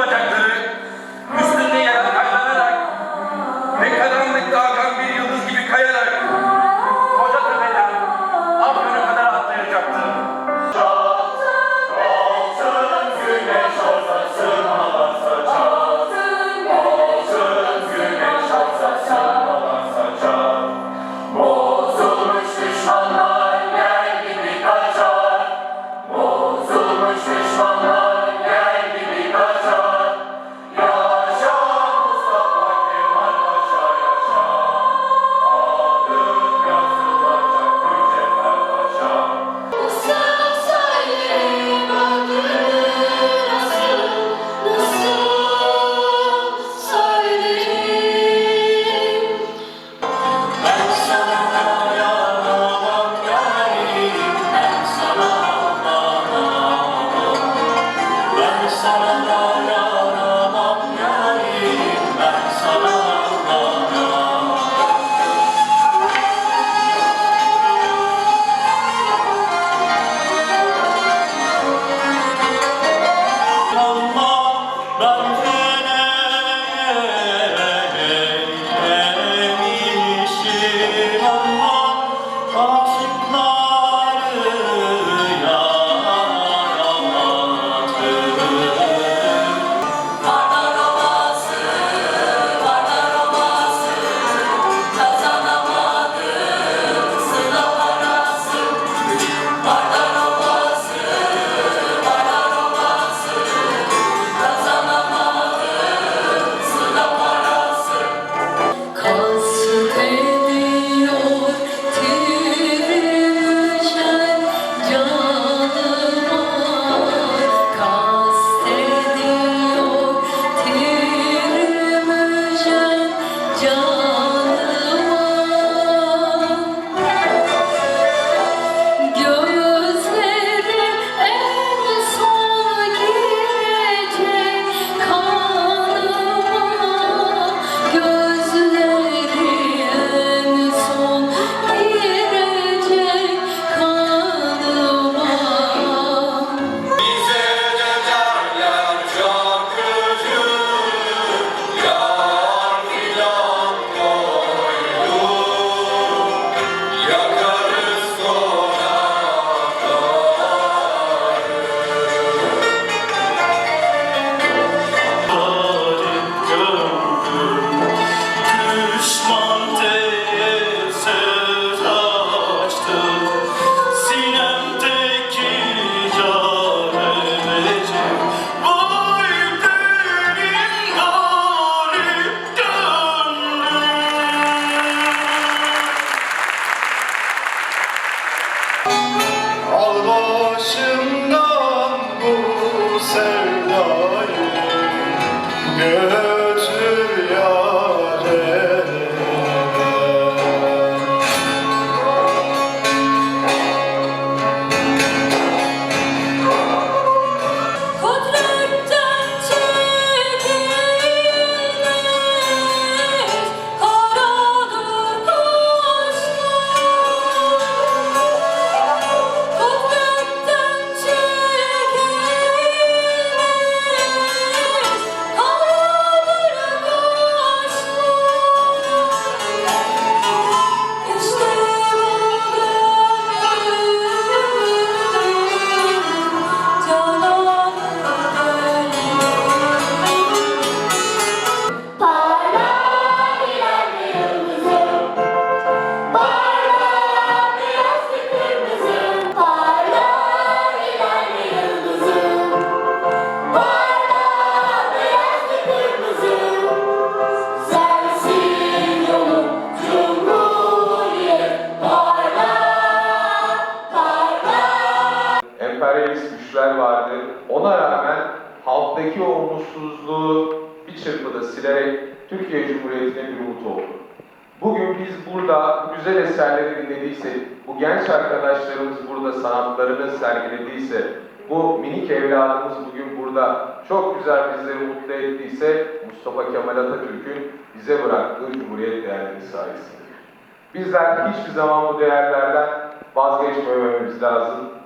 kuwa daktari alttaki o umutsuzluğu bir çırpıda silerek Türkiye Cumhuriyeti'ne bir umut oldu. Bugün biz burada bu güzel eserleri dinlediysek, bu genç arkadaşlarımız burada sanatlarını sergilediyse, bu minik evladımız bugün burada çok güzel bizleri mutlu ettiyse Mustafa Kemal Atatürk'ün bize bıraktığı Cumhuriyet değerleri sayesinde. Bizler hiçbir zaman bu değerlerden vazgeçmememiz lazım.